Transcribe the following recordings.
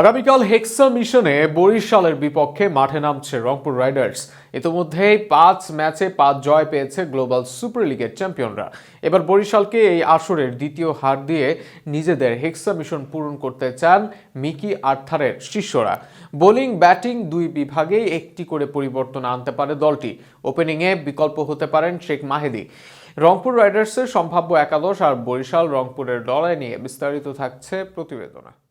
আগামীকাল হেক্সা মিশনে বরিশালের বিপক্ষে মাঠে নামছে রংপুর রাইডার্স। ইতোমধ্যেই পাঁচ ম্যাচে পাঁচ জয় পেয়েছে গ্লোবাল সুপার লিগের চ্যাম্পিয়নরা। এবার বরিশালকে এই আসরের দ্বিতীয় হার দিয়ে নিজেদের হেক্সা মিশন পূরণ করতে চান মিকি আর্থারের শিষ্যরা। বোলিং, ব্যাটিং দুই বিভাগেই একটি করে পরিবর্তন আনতে পারে দলটি। ওপেনিংয়ে বিকল্প হতে পারেন শেখ মাহেদি। রংপুর রাইডার্সের সম্ভাব্য একাদশ আর বরিশাল রংপুরের লড়াই নিয়ে বিস্তারিত থাকছে প্রতিবেদনে।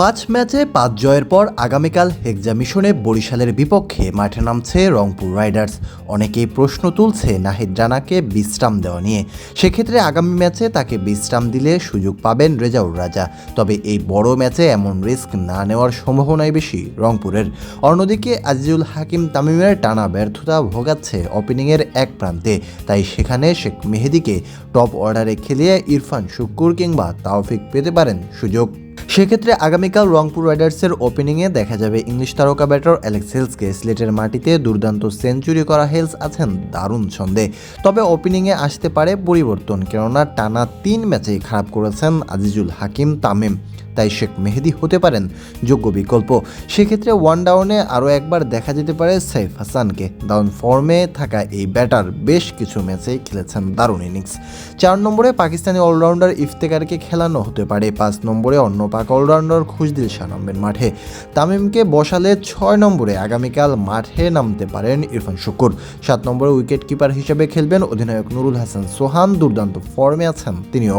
পাঁচ ম্যাচে পাঁচ জয়ের পর আগামীকাল হেক্সা মিশনে বরিশালের বিপক্ষে মাঠে নামছে রংপুর রাইডার্স। অনেকেই প্রশ্ন তুলছে নাহিদ রানাকে বিশ্রাম দেওয়া নিয়ে। সেক্ষেত্রে আগামী ম্যাচে তাকে বিশ্রাম দিলে সুযোগ পাবেন রেজাউর রাজা। তবে এই বড় ম্যাচে এমন রিস্ক না নেওয়ার সম্ভাবনাই বেশি রংপুরের। অন্যদিকে আজিজুল হাকিম তামিমের টানা ব্যর্থতা ভোগাচ্ছে ওপেনিংয়ের এক প্রান্তে। তাই সেখানে শেখ মেহেদিকে টপ অর্ডারে খেলিয়ে ইরফান শুক্কুর কিংবা তাওফিক পেতে পারেন সুযোগ। সেক্ষেত্রে আগামীকাল রংপুর রাইডার্সের ওপেনিংয়ে দেখা যাবে ইংলিশ তারকা ব্যাটার অ্যালেক্স হেলসকে স্লেটের মাটিতে দুর্দান্ত সেঞ্চুরি করা হেলস আছেন দারুণ ছন্দে। তবে ওপেনিংয়ে আসতে পারে পরিবর্তন, কেননা টানা তিন ম্যাচেই খারাপ করেছেন আজিজুল হাকিম তামিম। তাই শেখ মেহেদি হতে পারেন যোগ্য বিকল্প। সেক্ষেত্রে ওয়ান ডাউনে আরও একবার দেখা যেতে পারে সাইফ হাসানকে। ডাউন ফর্মে থাকা এই ব্যাটার বেশ কিছু ম্যাচেই খেলেছেন দারুণ ইনিংস চার নম্বরে পাকিস্তানি অলরাউন্ডার ইফতেকারকে খেলানো হতে পারে। পাঁচ নম্বরে অন্য পাক অলরাউন্ডার খুশদিল শাহ নামবেন মাঠে। তামিমকে বসালে ছয় নম্বরে আগামীকাল মাঠে নামতে পারেন ইরফান শুকুর। সাত নম্বরে উইকেট কিপার হিসেবে খেলবেন অধিনায়ক নুরুল হাসান সোহান। দুর্দান্ত ফর্মে আছেন তিনিও।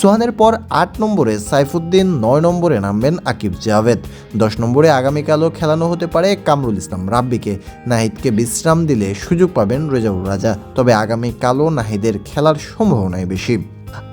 সোহানের পর আট নম্বরে সাইফুদ্দিন, নয় নম্বরে নামবেন আকিব জাভেদ। দশ নম্বরে আগামীকালও খেলানো হতে পারে কামরুল ইসলাম রাব্বিকে। নাহিদকে বিশ্রাম দিলে সুযোগ পাবেন রেজাউর রাজা। তবে আগামীকালও নাহিদের খেলার সম্ভাবনাই বেশি।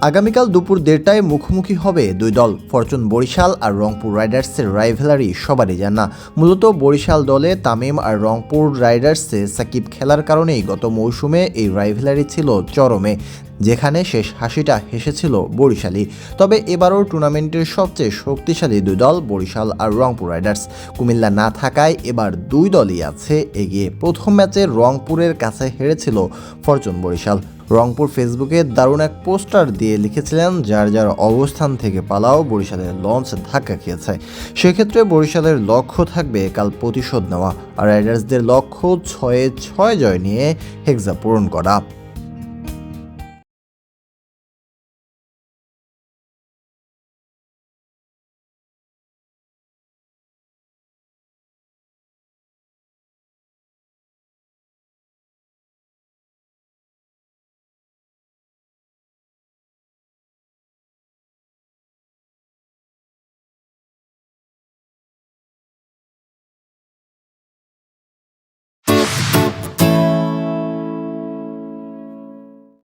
আগামীকাল দুপুর দেড়টায় মুখোমুখি হবে দুই দল। ফরচুন বরিশাল আর রংপুর রাইডার্সের রাইভেলারি সবারই জানা। মূলত বরিশাল দলে তামিম আর রংপুর রাইডার্সে সাকিব খেলার কারণেই গত মৌসুমে এই রাইভেলারি ছিল চরমে। যেখানে শেষ হাসিটা হেসেছিল বরিশালই। তবে এবারও টুর্নামেন্টের সবচেয়ে শক্তিশালী দুই দল বরিশাল আর রংপুর রাইডার্স। কুমিল্লা না থাকায় এবার দুই দলই আছে এগিয়ে। প্রথম ম্যাচে রংপুরের কাছে হেরেছিল ফরচুন বরিশাল। রংপুর ফেসবুকে দারুণ এক পোস্টার দিয়ে লিখেছিলেন, যার যার অবস্থান থেকে পালাও, বরিশালের লঞ্চ ধাক্কা খেয়েছে। সেক্ষেত্রে বরিশালের লক্ষ্য থাকবে কাল প্রতিশোধ নেওয়া। আর রাইডার্সদের লক্ষ্য ছয়ে ছয় জয় নিয়ে হেক্সা পূরণ করা।